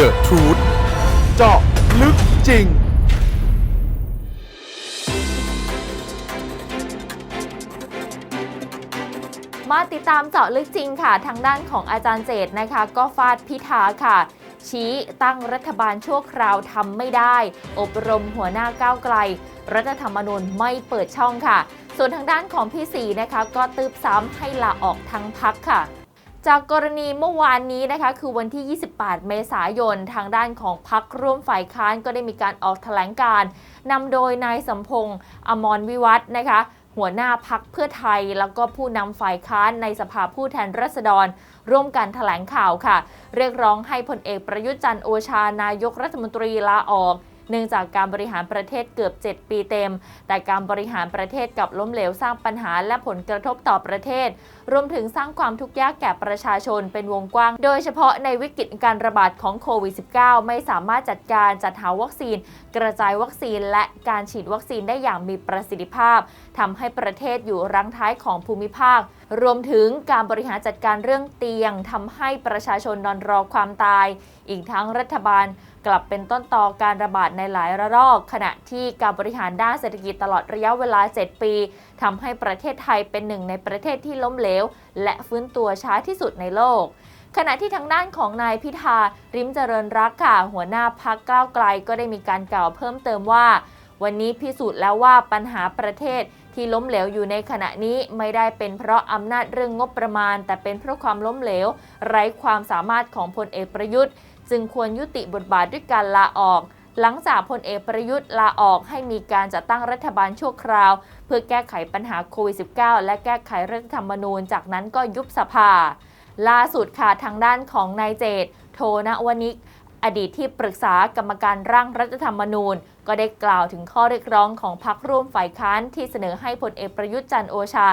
The Truth เจาะลึกจริง มาติดตามเจาะลึกจริงค่ะ ทางด้านของอาจารย์เจตนะคะ ก็ฟาดพิธาค่ะ ชี้ตั้งรัฐบาลชั่วคราวทำไม่ได้ อบรมหัวหน้าก้าวไกล รัฐธรรมนูญไม่เปิดช่องค่ะ ส่วนทางด้านของพี่สีนะคะ ก็ตืบซ้ำให้ลาออกทั้งพักค่ะ จากกรณีเมื่อวานนี้นะคะคือวันที่ 28 เมษายน ทางด้านของพักร่วมฝ่ายค้านก็ได้มีการออกแถลงการนำโดยนายสมพงษ์อมรวิวัฒนะคะ หัวหน้าพักเพื่อไทย แล้วก็ผู้นำฝ่ายค้านในสภาผู้แทนราษฎร ร่วมกันแถลงข่าวค่ะ เรียกร้องให้พลเอกประยุทธ์จันทร์โอชานายกรัฐมนตรีลาออก เนื่องจากการบริหารประเทศเกือบ 7 ปีเต็ม แต่การบริหารประเทศกับล้มเหลวสร้างปัญหาและผลกระทบต่อประเทศ รวมถึงสร้างความทุกข์ยากแก่ประชาชนเป็นวงกว้าง โดยเฉพาะในวิกฤตการระบาดของโควิด -19 ไม่สามารถจัดการจัดหาวัคซีน กระจายวัคซีน และการฉีดวัคซีนได้อย่างมีประสิทธิภาพทำให้ประเทศอยู่รังท้ายของภูมิภาค รวมถึงการบริหารจัดการเรื่องเตียงทำให้ประชาชนนอนรอความตาย อีกทั้งรัฐบาลกลับเป็นต้นต่อการระบาดในหลายระลอก ขณะที่การบริหารด้านเศรษฐกิจตลอดระยะเวลา 7 ปีทำให้ประเทศไทยเป็นหนึ่งในประเทศที่ล้มเหลว และฟื้นตัวช้าที่สุดในโลกขณะที่ทางด้านของนายพิธา ริมเจริญรักค่ะ หัวหน้าพักก้าวไกลก็ได้มีการกล่าวเพิ่มเติมว่า วันนี้พิสูจน์แล้วว่าปัญหาประเทศ ที่ล้มเหลวอยู่ในขณะนี้ไม่ได้เป็นเพราะอำนาจเรื่องงบประมาณ แต่เป็นเพราะความล้มเหลว ไร้ความสามารถของพลเอกประยุทธ์ จึงควรยุติบทบาทด้วยการลาออกหลังจากพลเอกประยุทธ์ลาออกให้มีการจัดตั้งรัฐบาลชั่วคราว เพื่อแก้ไขปัญหาโควิด -19 และแก้ไขรัฐธรรมนูญ จากนั้นก็ยุบสภา ล่าสุดค่ะทางด้านของนายเจต โทนวนิก อดีตที่ปรึกษากรรมการร่างรัฐธรรมนูญ ก็ได้กล่าวถึงข้อเรียกร้องของพรรคร่วมฝ่ายค้านที่เสนอให้พลเอกประยุทธ์จันโอชา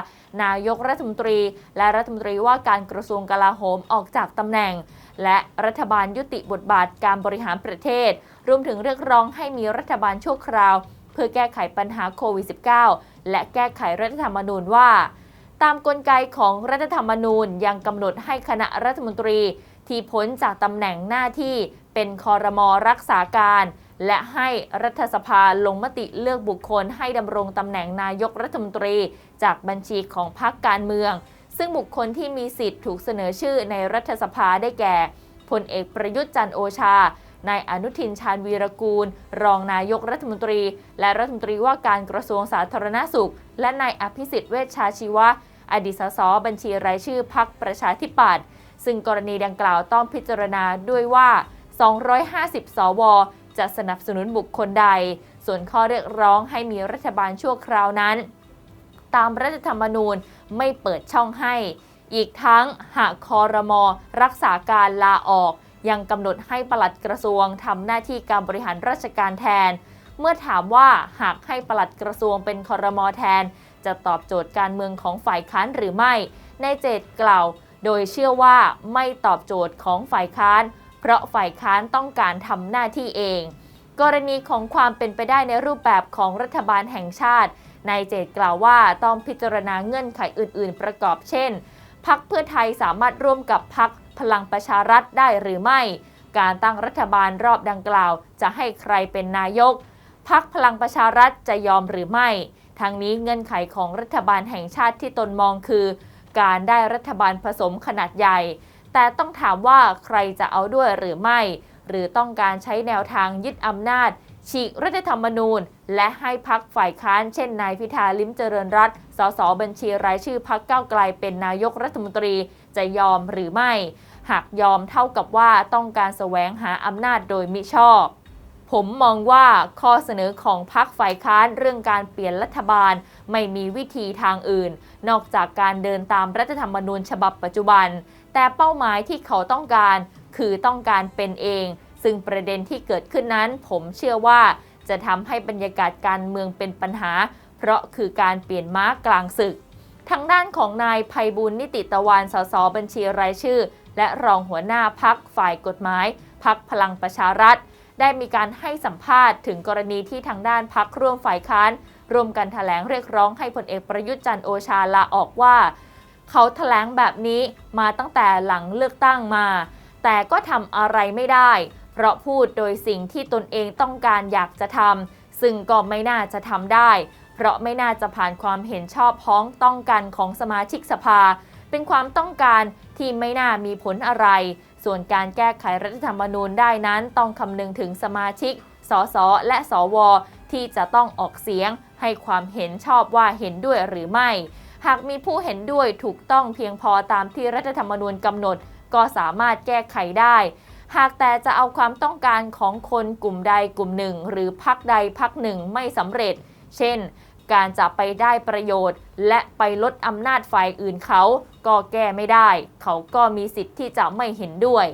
นายกรัฐมนตรี และรัฐมนตรีว่าการกระทรวงกลาโหมออกจากตำแหน่ง และรัฐบาลยุติบทบาทการบริหารประเทศ รวมถึงเรียกร้องให้มีรัฐบาลชั่วคราว เพื่อแก้ไขปัญหาโควิด -19 และแก้ไขรัฐธรรมนูญว่า ตามกลไกของรัฐธรรมนูญยังกำหนดให้คณะรัฐมนตรีที่พ้นจากตำแหน่งหน้าที่ เป็นคอรมอรักษาการ และให้รัฐสภาลงมติเลือกบุคคลให้ดำรงตำแหน่งนายกรัฐมนตรี จากบัญชีของพรรคการเมือง ซึ่งบุคคลที่มีสิทธิ์ถูกเสนอชื่อในรัฐสภาได้แก่พลเอกประยุทธ์จันโอชานายอนุทินชาญวีรกูล รองนายกรัฐมนตรี และรัฐมนตรีว่าการกระทรวงสาธารณสุข และนายอภิสิทธิ์เวชชาชีวะ อดีตสสบัญชีรายชื่อพักประชาธิปัตย์ซึ่งกรณีดังกล่าวต้องพิจารณาด้วยว่า 250 สว จะสนับสนุนบุคคลใด ส่วนข้อเรียกร้องให้มีรัฐบาลชั่วคราวนั้น ตามรัฐธรรมนูญไม่เปิดช่องให้ อีกทั้งหากคอรมอรักษาการลาออก ยังกำหนดให้ปลัดกระทรวงทำหน้าที่การบริหารราชการแทน เมื่อถามว่าหากให้ปลัดกระทรวงเป็นคอรมอแทน จะตอบโจทย์การเมืองของฝ่ายค้านหรือไม่ ในเจตกล่าว โดยเชื่อว่าไม่ตอบโจทย์ของฝ่ายค้าน ราะฝ่ายค้านต้องการทำหน้าที่เอง กรณีของความเป็นไปได้ในรูปแบบของรัฐบาลแห่งชาตินายเจตกล่าวว่าต้องพิจารณาเงื่อนไขอื่น ๆ ประกอบเช่นพักเพื่อไทยสามารถร่วมกับพักพลังประชารัฐได้หรือไม่ การตั้งรัฐบาลรอบดังกล่าว จะให้ใครเป็นนายก พักพลังประชารัฐจะยอมหรือไม่ทางนี้เงื่อนไขของรัฐบาลแห่งชาติที่ตนมองคือ การได้รัฐบาลผสมขนาดใหญ่ แต่ต้องถามว่าใครจะเอาด้วยหรือไม่ หรือต้องการใช้แนวทางยึดอำนาจ ฉีกรัฐธรรมนูญ และให้พักฝ่ายค้านเช่นนายพิธาลิ้มเจริญรัตสสบัญชีรายชื่อพักเก้าไกลเป็นนายกรัฐมนตรีจะยอมหรือไม่ หากยอมเท่ากับว่าต้องการแสวงหาอำนาจโดยมิชอบผมมองว่าข้อเสนอของพรรคฝ่ายค้านเรื่องการเปลี่ยนรัฐบาลไม่มีวิธีทางอื่น นอกจากการเดินตามรัฐธรรมนูญฉบับปัจจุบัน แต่เป้าหมายที่เขาต้องการ คือต้องการเป็นเอง ซึ่งประเด็นที่เกิดขึ้นนั้น ผมเชื่อว่าจะทำให้บรรยากาศการเมืองเป็นปัญหา เพราะคือการเปลี่ยนม้ากลางศึก ทางด้านของนายภัยบุญนิติตะวันสสบัญชีรายชื่อ และรองหัวหน้าพักฝ่ายกฎหมายพักพลังประชารัฐ ได้มีการให้สัมภาษณ์ถึงกรณีที่ทางด้านพักร่วมฝ่ายค้านร่วมกันแถลงเรียกร้องให้พลเอกประยุทธ์จันโอชาลาออกว่า เขาแถลงแบบนี้มาตั้งแต่หลังเลือกตั้งมา แต่ก็ทำอะไรไม่ได้ เพราะพูดโดยสิ่งที่ตนเองต้องการอยากจะทำซึ่งก็ไม่น่าจะทำได้ เพราะไม่น่าจะผ่านความเห็นชอบพ้องต้องกันของสมาชิกสภา เป็นความต้องการที่ไม่น่ามีผลอะไร ส่วนการแก้ไขรัฐธรรมนูญได้นั้นต้องคำนึงถึงสมาชิก สส และสว ที่จะต้องออกเสียงให้ความเห็นชอบว่าเห็นด้วยหรือไม่ หากมีผู้เห็นด้วยถูกต้องเพียงพอตามที่รัฐธรรมนูญกำหนด ก็สามารถแก้ไขได้ หากแต่จะเอาความต้องการของคนกลุ่มใดกลุ่มหนึ่ง หรือพักใดพักหนึ่งไม่สำเร็จ เช่น การจะไปได้ประโยชน์ และไปลดอำนาจฝ่ายอื่นเขา ก็แก้ไม่ได้ เขาก็มีสิทธิ์ที่จะไม่เห็นด้วย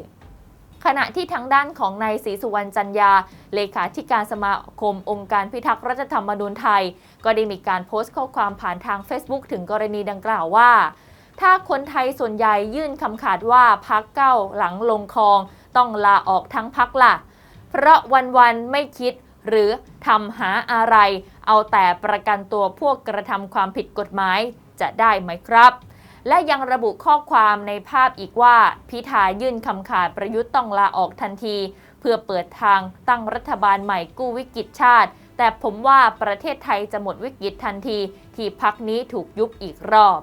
ขณะที่ทางด้านของนายศรีสุวรรณจันยา เลขาธิการสมาคมองค์การพิทักษ์รัฐธรรมนูญไทย ก็ได้มีการโพสต์ข้อความผ่านทาง Facebook ถึงกรณีดังกล่าวว่า ถ้าคนไทยส่วนใหญ่ยื่นคำขาดว่าพักเก้าหลังลงคลอง ต้องลาออกทั้งพักล่ะ เพราะวันๆไม่คิดหรือทำหาอะไร เอาแต่ประกันตัวพวกกระทำความผิดกฎหมายจะได้ไหมครับ และยังระบุข้อความในภาพอีกว่า พิธายื่นคำขาดประยุทธ์ต้องลาออกทันที เพื่อเปิดทางตั้งรัฐบาลใหม่กู้วิกฤตชาติ แต่ผมว่าประเทศไทยจะหมดวิกฤตทันที ที่พักนี้ถูกยุบอีกรอบ